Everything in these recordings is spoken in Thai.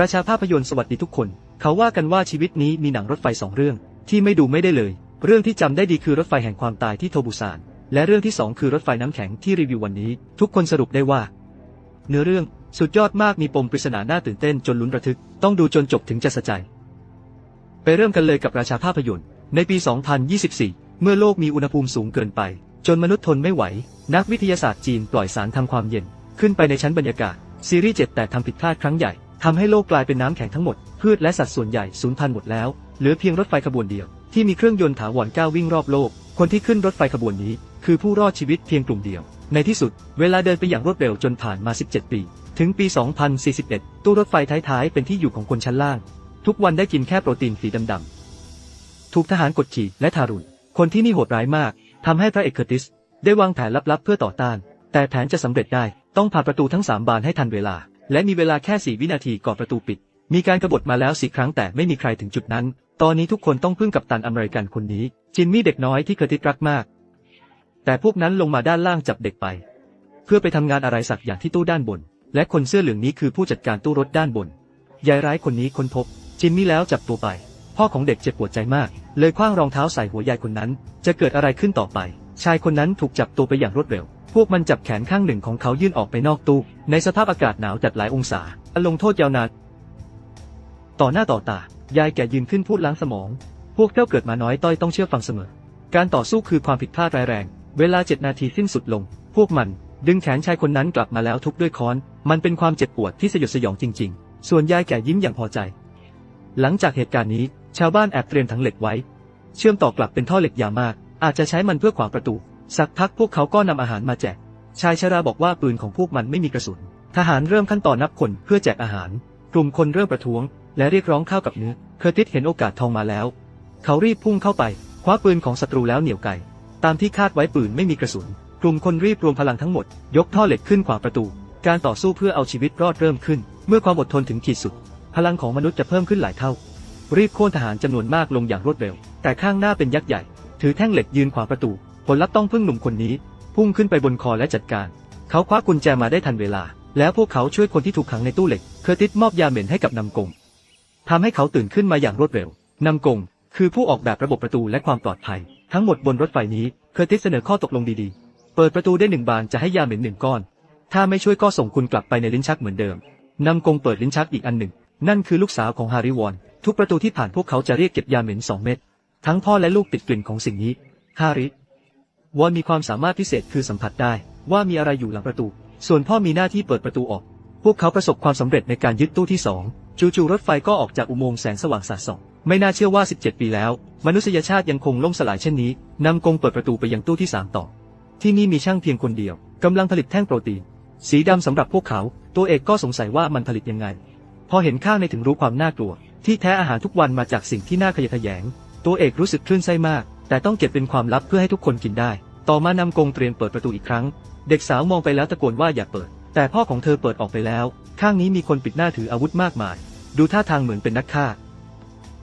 ราชาภาพยนตร์สวัสดีทุกคน เขาว่ากันว่าชีวิตนี้มีหนังรถไฟสองเรื่อง ที่ไม่ดูไม่ได้เลย เรื่องที่จำได้ดีคือรถไฟแห่งความตายที่โทบุซาน และเรื่องที่สองคือรถไฟน้ำแข็งที่รีวิววันนี้ ทุกคนสรุปได้ว่า เนื้อเรื่องสุดยอดมากมีปมปริศนาน่าตื่นเต้นจนลุ้นระทึก ต้องดูจนจบถึงจะสะใจ ไปเริ่มกันเลยกับราชาภาพยนตร์ ในปี 2024 เมื่อโลกมีอุณหภูมิสูงเกินไป จนมนุษย์ทนไม่ไหว นักวิทยาศาสตร์จีนปล่อยสารทำความเย็น ขึ้นไปในชั้นบรรยากาศซีรีส์7แต่ทำผิดพลาดครั้งใหญ่ ทำให้โลกกลายเป็นน้ำแข็งทั้งหมด พืชและสัตว์ส่วนใหญ่สูญพันธุ์หมดแล้ว เหลือเพียงรถไฟขบวนเดียว ที่มีเครื่องยนต์ถาวรก้าววิ่งรอบโลก คนที่ขึ้นรถไฟขบวนนี้ คือผู้รอดชีวิตเพียงกลุ่มเดียว ในที่สุด เวลาเดินไปอย่างรวดเร็วจนผ่านมา 17 ปี ถึงปี 2041 ตู้รถไฟท้ายๆ เป็นที่อยู่ของคนชั้นล่าง ทุกวันได้กินแค่โปรตีนสีดำๆ ถูกทหารกดขี่และทารุณ คนที่นี่โหดร้ายมากทำให้พระเอกเคอร์ติส ได้วางแผนลับๆ เพื่อต่อต้าน แต่แผนจะสำเร็จได้ต้องผ่านประตูทั้ง3บานให้ทันเวลา และมีเวลาแค่4วินาทีก่อนประตูปิด มีการกรบฏมาแล้วสี่ครั้งแต่ไม่มีใครถึงจุดนั้น ตอนนี้ทุกคนต้องพึ่งกับตันอเมริกันคนนี้ จินมี่เด็กน้อยที่เคอร์ติสรักมาก แต่พวกนั้นลงมาด้านล่างจับเด็กไป เพื่อไปทำงานอะไรสักอย่างที่ตู้ด้านบน และคนเสื้อเหลืองนี้คือผู้จัดการตู้รถด้านบนยายร้ายคนนี้ค้นพบ จินมี่แล้วจับตัวไป พ่อของเด็กเจ็บปวดใจมาก เลยคว้างรองเท้าใส่หัวยายคนนั้น จะเกิดอะไรขึ้นต่อไป ชายคนนั้นถูกจับตัวไปอย่างรวดเร็ว พวกมันจับแขนข้างหนึ่งของเขายื่นออกไปนอกตู้ ในสภาพอากาศหนาวจัดหลายองศาลงโทษยาวนานต่อหน้าต่อตา ยายแก่ยืนขึ้นพูดล้างสมอง พวกเจ้าเกิดมาน้อยต้อยต้องเชื่อฟังเสมอ การต่อสู้คือความผิดพลาดร้ายแรง เวลาเจ็ดนาทีสิ้นสุดลง พวกมัน ดึงแขนชายคนนั้นกลับมาแล้วทุบด้วยค้อน มันเป็นความเจ็บปวดที่สยดสยองจริง ๆ ส่วนยายแก่ยิ้มอย่างพอใจ หลังจากเหตุการณ์นี้ ชาวบ้านแอบเตรียมถังเหล็กไว้ เชื่อมต่อกลับเป็นท่อเหล็กยาวมาก อาจจะใช้มันเพื่อขวางประตู สักพักพวกเขาก็นำอาหารมาแจก ชายชราบอกว่าปืนของพวกมันไม่มีกระสุน ทหารเริ่มขั้นตอนนับคนเพื่อแจกอาหาร กลุ่มคนเริ่มประท้วง และเรียกร้องข้าวกับเนื้อ เคอร์ติสเห็นโอกาสทองมาแล้ว เขารีบพุ่งเข้าไป คว้าปืนของศัตรูแล้วเหนี่ยวไก ตามที่คาดไว้ปืนไม่มีกระสุน กลุ่มคนรีบรวมพลังทั้งหมด ยกท่อเหล็กขึ้นขวางประตู การต่อสู้เพื่อเอาชีวิตรอดเริ่มขึ้น เมื่อความอดทนถึงขีดสุด พลังของมนุษย์จะเพิ่มขึ้นหลายเท่า รีบโค่นทหารจำนวนมากลงอย่างรวดเร็ว แต่ข้างหน้าเป็นยักษ์ใหญ่ ถือแท่งเหล็กยืนขวางประตู ผลลัพธ์ต้องพึ่งหนุ่มคนนี้ พุ่งขึ้นไปบนคอและจัดการ เขาคว้ากุญแจมาได้ทันเวลา แล้วพวกเขาช่วยคนที่ถูกขังในตู้เหล็ก เคอร์ติสมอบยาเหม็นให้กับนำกงทำให้เขาตื่นขึ้นมาอย่างรวดเร็วนำกงคือผู้ออกแบบระบบประตูและความปลอดภัย ทั้งหมดบนรถไฟนี้เคอร์ติสเสนอข้อตกลงดีๆ เปิดประตูได้หนึ่งบานจะให้ยาเหม็นหนึ่งก้อน ถ้าไม่ช่วยก็ส่งคุณกลับไปในลิ้นชักเหมือนเดิมนำกงเปิดลิ้นชักอีกอันหนึ่ง นั่นคือลูกสาวของฮาริวอน ทุกประตูที่ผ่านพวกเขาจะเรียกเก็บยาเหม็นสองเม็ดทั้งพ่อและลูกติดกลิ่นของสิ่งนี้ฮาริ วอนมีความสามารถพิเศษคือสัมผัสได้ ว่ามีอะไรอยู่หลังประตู ส่วนพ่อมีหน้าที่เปิดประตูออก พวกเขาประสบความสำเร็จในการยึดตู้ที่สองจู่ๆรถไฟก็ออกจากอุโมงค์แสงสว่างสาดส่องไม่น่าเชื่อว่า 17 ปีแล้ว มนุษยชาติยังคงล่มสลายเช่นนี้นำกงเปิดประตูไปยังตู้ที่ 3 ต่อ ที่นี่มีช่างเพียงคนเดียวกำลังผลิตแท่งโปรตีน สีดำสำหรับพวกเขา ตัวเอกก็สงสัยว่ามันผลิตยังไง พอเห็นข้างในถึงรู้ความน่ากลัว ที่แท้อาหารทุกวันมาจากสิ่งที่น่าขยะแขยง ตัวเอกรู้สึกคลื่นไส้มาก แต่ต้องเก็บเป็นความลับเพื่อให้ทุกคนกินได้ ต่อมานำกงเตรียมเปิดประตูอีกครั้ง เด็กสาวมองไปแล้วตะโกนว่าอย่าเปิด แต่พ่อของเธอเปิดออกไปแล้ว ข้างนี้มีคนปิดหน้าถืออาวุธมากมาย ดูท่าทางเหมือนเป็นนักฆ่า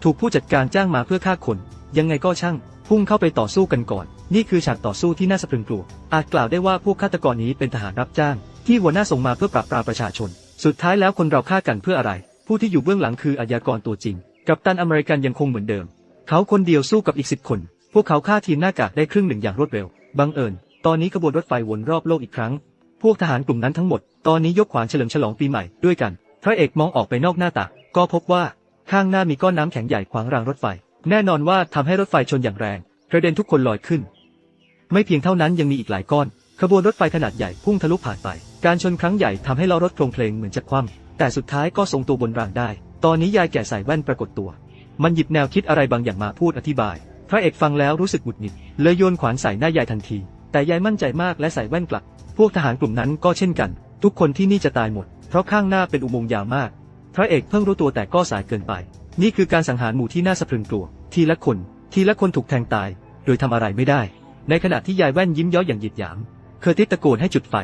ถูกผู้จัดการจ้างมาเพื่อฆ่าคน ยังไงก็ช่าง พุ่งเข้าไปต่อสู้กันก่อน นี่คือฉากต่อสู้ที่น่าสะพรึงกลัว อาจกล่าวได้ว่าพวกฆาตกรนี้เป็นทหารรับจ้าง ที่หัวหน้าส่งมาเพื่อปราบปรามประชาชน สุดท้ายแล้วคนเราฆ่ากันเพื่ออะไร ผู้ที่อยู่เบื้องหลังคืออาญากรตัวจริง กัปตันอเมริกันยังคงเหมือนเดิม เขาคนเดียวสู้กับอีกสิบคน พวกเขาฆ่าทีมหน้ากากได้ครึ่งหนึ่งอย่างรวดเร็ว บังเอิญ ตอนนี้ขบวนรถไฟวนรอบโลกอีกครั้ง พวกทหารกลุ่มนั้นทั้งหมด ตอนนี้ยกขวานเฉลิมฉลองปีใหม่ด้วยกัน พระเอกมองออกไปนอกหน้าต่างก็พบว่าข้างหน้ามีก้อนน้ำแข็งใหญ่ขวางรางรถไฟ แน่นอนว่าทำให้รถไฟชนอย่างแรงกระเด็นทุกคนลอยขึ้น ไม่เพียงเท่านั้นยังมีอีกหลายก้อน ขบวนรถไฟขนาดใหญ่พุ่งทะลุผ่านไป การชนครั้งใหญ่ทำให้ล้อรถโครงเพลงเหมือนจะคว่ำแต่สุดท้ายก็ทรงตัวบนรางได้ ตอนนี้ยายแก่ใส่แว่นปรากฏตัว มันหยิบแนวคิดอะไรบางอย่างมาพูดอธิบาย พระเอกฟังแล้วรู้สึกหงุดหงิดเลยโยนขวานใส่หน้ายายทันที แต่ยายมั่นใจมากและใส่แว่นกลับ พวกทหารกลุ่มนั้นก็เช่นกัน ทุกคนที่นี่จะตายหมด เพราะข้างหน้าเป็นอุโมงค์ยาวมาก พระเอกเพิ่งรู้ตัวแต่ก็สายเกินไป นี่คือการสังหารหมู่ที่น่าสะพรึงกลัว ทีละคน ทีละคนถูกแทงตาย โดยทำอะไรไม่ได้ ในขณะที่ยายแว่นยิ้มย้อยอย่างหยิดหยาม เคอร์ติสตะโกนให้จุดไฟ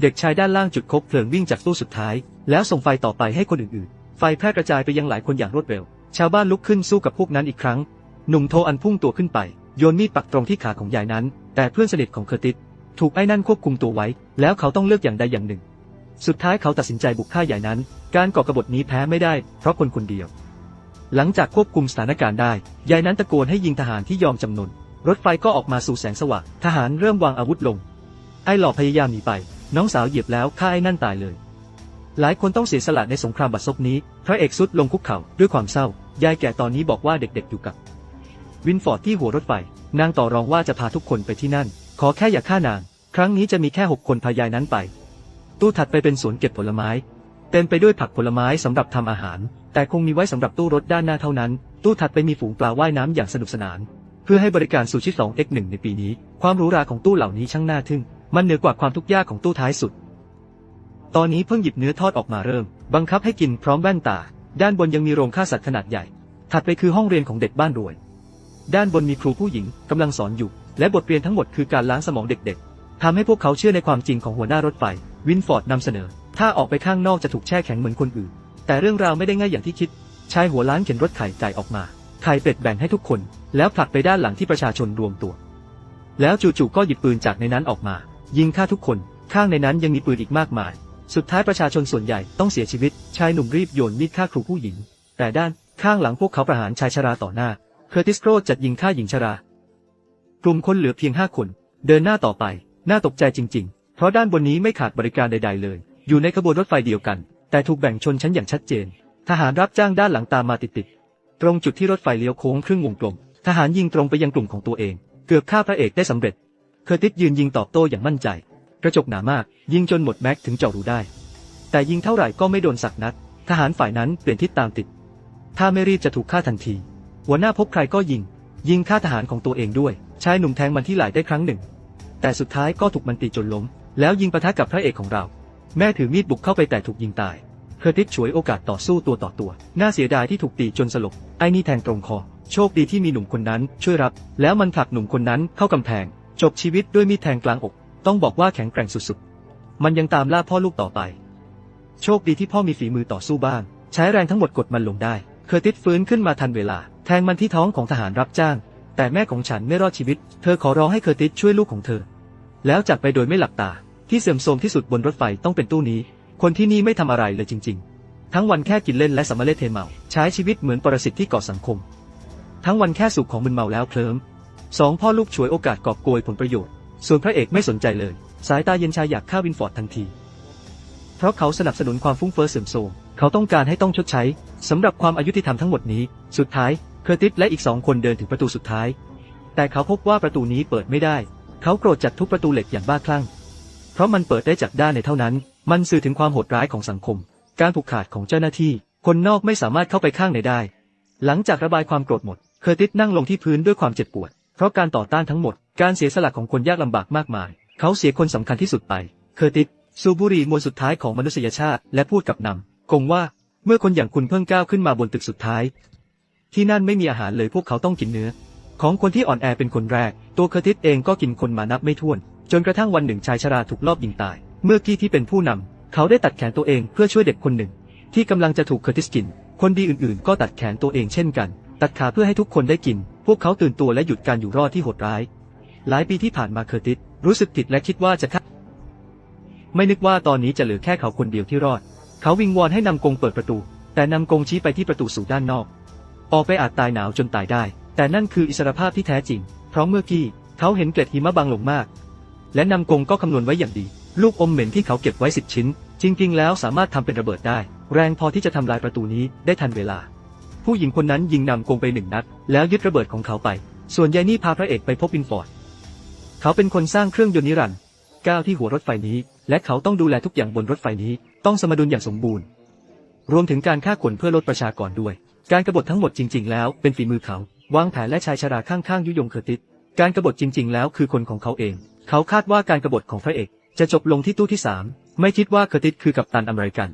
เด็กชายด้านล่างจุดคบเพลิงวิ่งจากตู้สุดท้าย แล้วส่งไฟต่อไปให้คนอื่นๆ ไฟแพร่กระจายไปยังหลายคนอย่างรวดเร็ว ชาวบ้านลุกขึ้นสู้กับพวกนั้นอีกครั้ง หนุ่มโทอันพุ่งตัวขึ้นไป โยนมีดปักตรงที่ขาของยายนั้น แต่เพื่อนสนิทของเคอร์ติสถูกไอ้นั่นควบคุมตัวไว้ แล้วเขาต้องเลือกอย่างใดอย่างหนึ่ง สุดท้ายเขาตัดสินใจบุกฆ่าใหญ่นั้น การก่อกบฏนี้แพ้ไม่ได้ เพราะคนคนเดียว หลังจากควบคุมสถานการณ์ได้ยายนั้นตะโกนให้ยิงทหารที่ยอมจำนน รถไฟก็ออกมาสู่แสงสว่างทหารเริ่มวางอาวุธลง ไอ้หลอกพยายามหนีไป น้องสาวเหยียบแล้วฆ่าไอ้นั่นตายเลย หลายคนต้องเสียสละในสงครามบัดซบนี้ พระเอกสุดลงคุกเข่าด้วยความเศร้า ยายแก่ตอนนี้บอกว่าเด็กๆอยู่กับ วินฟอร์ดที่หัวรถไฟ นางต่อรองว่าจะพาทุกคนไปที่นั่น ขอแค่อย่าฆ่านาง ครั้งนี้จะมีแค่หกคนพายายนั้นไป ตู้ถัดไปเป็นสวนเก็บผลไม้ เต็มไปด้วยผักผลไม้สำหรับทำอาหาร แต่คงมีไว้สำหรับตู้รถด้านหน้าเท่านั้น ตู้ถัดไปมีฝูงปลาว่ายน้ำอย่างสนุกสนาน เพื่อให้บริการซูชิ 2x1 ในปีนี้ ความหรูหราของตู้เหล่านี้ช่างน่าทึ่ง มันเหนือกว่าความทุกข์ยากของตู้ท้ายสุด ตอนนี้เพิ่งหยิบเนื้อทอดออกมาเริ่ม บังคับให้กินพร้อมแว่นตา ด้านบนยังมีโรงฆ่าสัตว์ขนาดใหญ่ ถัดไปคือห้องเรียนของเด็กบ้านรวย ด้านบนมีครูผู้หญิงกำลังสอนอยู่ และบทเรียนทั้งหมดคือการล้างสมองเด็กๆทำให้พวกเขาเชื่อในความจริงของหัวหน้ารถไฟ วินฟอร์ดนำเสนอ ถ้าออกไปข้างนอกจะถูกแช่แข็งเหมือนคนอื่น แต่เรื่องราวไม่ได้ง่ายอย่างที่คิด ชายหัวล้านเข็นรถไข่ไก่ออกมา ไข่เป็ดแบ่งให้ทุกคน แล้วผลักไปด้านหลังที่ประชาชนรวมตัว แล้วจู่ๆก็หยิบปืนจากในนั้นออกมา ยิงฆ่าทุกคน ข้างในนั้นยังมีปืนอีกมากมาย สุดท้ายประชาชนส่วนใหญ่ต้องเสียชีวิต ชายหนุ่มรีบโยนมีดฆ่าครูผู้หญิง แต่ด้านข้างหลังพวกเขาประหารชายชราต่อหน้า เคอร์ติสโกรจัดยิงฆ่าหญิงชรา กลุ่มคนเหลือเพียงห้าคน เดินหน้าต่อไป น่าตกใจจริง ๆ เพราะด้านบนนี้ไม่ขาดบริการใด ๆ เลย อยู่ในขบวนรถไฟเดียวกัน แต่ถูกแบ่งชนชั้นอย่างชัดเจน ทหารรับจ้างด้านหลังตามมาติดๆ ตรงจุดที่รถไฟเลี้ยวโค้งครึ่งวงกลม ทหารยิงตรงไปยังกลุ่มของตัวเอง เกือบฆ่าพระเอกได้สำเร็จ เคอร์ติสยืนยิงตอบโต้อย่างมั่นใจ กระจกหนามาก ยิงจนหมดแม็กถึงเจาะรูได้ แต่ยิงเท่าไหร่ก็ไม่โดนสักนัด ทหารฝ่ายนั้นเปลี่ยนทิศตามติด ถ้าไม่รีบจะถูกฆ่าทันที หัวหน้าพบใครก็ยิง ยิงฆ่าทหารของตัวเองด้วย ชายหนุ่มแทงมันที่ไหล่ได้ครั้งหนึ่ง แต่สุดท้ายก็ถูกมันตีจนล้ม แล้วยิงปะทะกับพระเอกของเรา แม่ถือมีดบุกเข้าไปแต่ถูกยิงตาย เคอร์ติสฉวยโอกาสต่อสู้ตัวต่อตัว น่าเสียดายที่ถูกตีจนสลบ ไอ้นี่แทงตรงคอ โชคดีที่มีหนุ่มคนนั้นช่วยรับ แล้วมันผลักหนุ่มคนนั้นเข้ากำแพง จบชีวิตด้วยมีดแทงกลางอก ต้องบอกว่าแข็งแกร่งสุดๆ มันยังตามล่าพ่อลูกต่อไป โชคดีที่พ่อมีฝีมือต่อสู้บ้าง ใช้แรงทั้งหมดกดมันลงได้ เคอร์ติสฟื้นขึ้นมาทันเวลา ทงมันที่ท้องของทหารรับจ้าง แต่แม่ของฉันไม่รอดชีวิต เธอขอร้องให้เคอร์ติสช่วยลูกของเธอ แล้วจากไปโดยไม่หลับตา ที่เสื่อมโทรมที่สุดบนรถไฟต้องเป็นตู้นี้ คนที่นี่ไม่ทำอะไรเลยจริง ๆ ทั้งวันแค่กินเล่นและสำเร็จเทเมา ใช้ชีวิตเหมือนปรสิตที่ก่อสังคม ทั้งวันแค่สุขของมึนเมาแล้วเคลิ้มสองพ่อลูกฉวยโอกาสกอบโกยผลประโยชน์ ส่วนพระเอกไม่สนใจเลย สายตาเย็นชายอยากฆ่าวินฟอร์ดทันที เพราะเขาสนับสนุนความฟุ้งเฟ้อเสื่อมโทรมเขาต้องการให้ต้องชดใช้สำหรับความอายุติธรรมทั้งหมดนี้ สุดท้าย เคอร์ติสและอีกสองคนเดินถึงประตูสุดท้าย แต่เขาพบว่าประตูนี้เปิดไม่ได้ เขาโกรธจัดทุบประตูเหล็กอย่างบ้าคลั่ง เพราะมันเปิดได้จากด้านในเท่านั้น มันสื่อถึงความโหดร้ายของสังคม การผูกขาดของเจ้าหน้าที่ คนนอกไม่สามารถเข้าไปข้างในได้ หลังจากระบายความโกรธหมด เคอร์ติสนั่งลงที่พื้นด้วยความเจ็บปวด เพราะการต่อต้านทั้งหมด การเสียสละของคนยากลำบากมากมาย เขาเสียคนสำคัญที่สุดไป เคอร์ติสสูบุรีมวลสุดท้ายของมนุษยชาติ และพูดกับนำกงว่า เมื่อคนอย่างคุณเพิ่งก้าวขึ้นมาบนตึกสุดท้าย ที่นั่นไม่มีอาหารเลยพวกเขาต้องกินเนื้อ ของคนที่อ่อนแอเป็นคนแรก ตัวเคอร์ติสเองก็กินคนมานับไม่ถ้วน จนกระทั่งวันหนึ่งชายชราถูกลอบยิงตาย เมื่อกี้ที่เป็นผู้นำเขาได้ตัดแขนตัวเองเพื่อช่วยเด็กคนหนึ่ง ที่กำลังจะถูกเคอร์ติสกิน คนดีอื่นๆ ก็ตัดแขนตัวเองเช่นกัน ตัดขาเพื่อให้ทุกคนได้กิน พวกเขาตื่นตัวและหยุดการอยู่รอดที่โหดร้าย หลายปีที่ผ่านมาเคอร์ติสรู้สึกผิดและคิดว่าจะฆ่าไม่นึกว่าตอนนี้จะเหลือแค่เขาคนเดียวที่รอด เขาวิงวอนให้นำกงเปิดประตู แต่นำกงชี้ไปที่ประตูสู่ด้านนอก ออกไปอาจตายหนาวจนตายได้ แต่นั่นคืออิสรภาพที่แท้จริง เพราะเมื่อกี้เขาเห็นเกล็ดหิมะบางลงมาก และนำกงก็คำนวณไว้อย่างดี ลูกอมเหม็นที่เขาเก็บไว้สิบชิ้น จริง ๆ แล้วสามารถทำเป็นระเบิดได้ แรงพอที่จะทำลายประตูนี้ได้ทันเวลา ผู้หญิงคนนั้นยิงนำกงไปหนึ่งนัด แล้วยึดระเบิดของเขาไป ส่วนยายนี่พาพระเอกไปพบวินฟอร์ดเขาเป็นคนสร้างเครื่องยนต์นิรันดร์ก้าวที่หัวรถไฟนี้ และเขาต้องดูแลทุกอย่างบนรถไฟนี้ ต้องสมดุลอย่างสมบูรณ์ รวมถึงการฆ่าคนเพื่อลดประชากรด้วย การกรบฏทั้งหมดจริง ๆ แล้วเป็นฝีมือเขา วางแผนและชายชราข้างๆ ยุยงเคอร์ติส การกรบฏจริง ๆ แล้วคือคนของเขาเอง เขาคาดว่าการกรบฏของพระเอก จะจบลงที่ตู้ที่สามไม่คิดว่าเคอร์ติสคือกัปตันอเมริกัน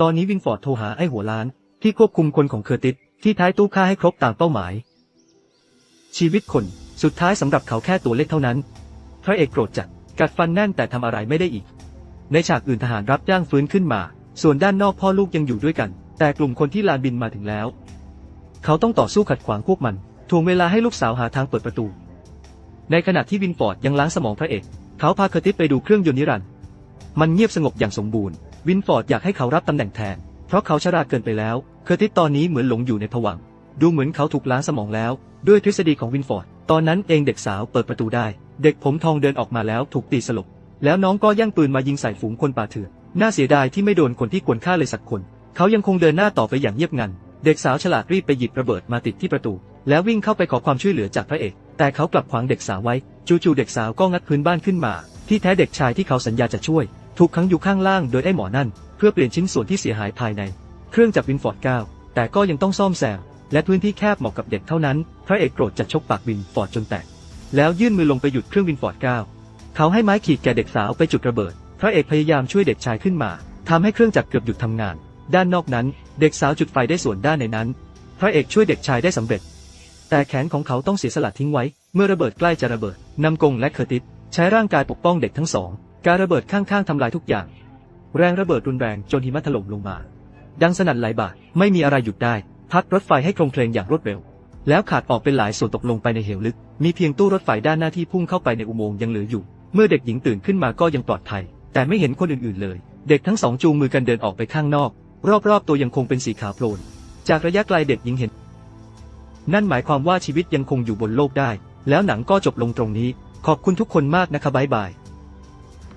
ตอนนี้วินฟอร์ดโทรหาไอ้หัวล้าน ที่ควบคุมคนของเคอร์ติสที่ท้ายตู้ฆ่าให้ครบตามเป้าหมาย ชีวิตคนสุดท้ายสำหรับเขาแค่ตัวเล็กเท่านั้น พระเอกโกรธจัดกัดฟันแน่นแต่ทำอะไรไม่ได้อีก ในฉากอื่นทหารรับจ้างฟื้นขึ้นมา ส่วนด้านนอกพ่อลูกยังอยู่ด้วยกัน แต่กลุ่มคนที่ลานบินมาถึงแล้ว เขาต้องต่อสู้ขัดขวางพวกมันทวงเวลาให้ลูกสาวหาทางเปิดประตู ในขณะที่วินฟอร์ดยังล้างสมองพระเอก เขาพาเคอร์ติสไปดูเครื่องยนต์นิรันด์มันเงียบสงบอย่างสมบูรณ์ วินฟอร์ดอยากให้เขารับตำแหน่งแทน เพราะเขาชราเกินไปแล้ว เคอร์ติสตอนนี้เหมือนหลงอยู่ในผวังดูเหมือนเขาถูกล้างสมองแล้ว ด้วยทฤษฎีของวินฟอร์ด ตอนนั้นเองเด็กสาวเปิดประตูได้ เด็กผมทองเดินออกมาแล้วถูกตีสลบ แล้วน้องก็ย่างปืนมายิงใส่ฝูงคนป่าเถื่อน น่าเสียดายที่ไม่โดนคนที่ควรฆ่าเลยสักคน เขายังคงเดินหน้าต่อไปอย่างเงียบงัน เด็กสาวฉลาดรีบไปหยิบระเบิดมาติดที่ประตู แล้ววิ่งเข้าไปขอความช่วยเหลือจากพระเอก แต่เขากลับขวางเด็กสาวไว้ จู่ๆเด็กสาวก็งัดพื้นบ้านขึ้นมา ที่แท้เด็กชายที่เขาสัญญาจะช่วย ถูกขังอยู่ข้างล่างโดยไอ้หมอนั่น เพื่อเปลี่ยนชิ้นส่วนที่เสียหายภายใน เครื่องจักรวินฟอร์ด9แต่ก็ยังต้องซ่อมแซมและพื้นที่แคบเหมาะกับเด็กเท่านั้น พระเอกโกรธจัดชกปากวินฟอร์ดจนแตก แล้วยื่นมือลงไปหยุดเครื่องวินฟอร์ด9เขาให้ไม้ขีดแก่เด็กสาวไปจุดระเบิด พระเอกพยายามช่วยเด็กชายขึ้นมาทำให้เครื่องจักรเกือบหยุดทำงาน ด้านนอกนั้น เด็กสาวจุดไฟได้ส่วนด้านในนั้น พระเอกช่วยเด็กชายได้สำเร็จ แต่แขนของเขาต้องเสียสละทิ้งไว้ เมื่อระเบิดใกล้จะระเบิดนำกงและเคอร์ติสใช้ร่างกายปกป้องเด็กทั้งสอง การระเบิดข้างๆทำลายทุกอย่าง แรงระเบิดรุนแรงจนหิมะถล่มลงมา ดังสนั่นหลายบาทไม่มีอะไรหยุดได้ พัดรถไฟให้โครงเคลงอย่างรวดเร็ว แล้วขาดออกเป็นหลายส่วนตกลงไปในเหวลึก มีเพียงตู้รถไฟด้านหน้าที่พุ่งเข้าไปในอุโมงค์ยังเหลืออยู่ เมื่อเด็กหญิงตื่นขึ้นมาก็ยังปลอดภัย แต่ไม่เห็นคนอื่นๆเลย เด็กทั้งสองจูงมือกันเดินออกไปข้างนอก รอบๆตัวยังคงเป็นสีขาวโพลน จากระยะไกลเด็กหญิงเห็น นั่นหมายความว่าชีวิตยังคงอยู่บนโลกได้ แล้วหนังก็จบลงตรงนี้ ขอบคุณทุกคนมากนะคะบายบาย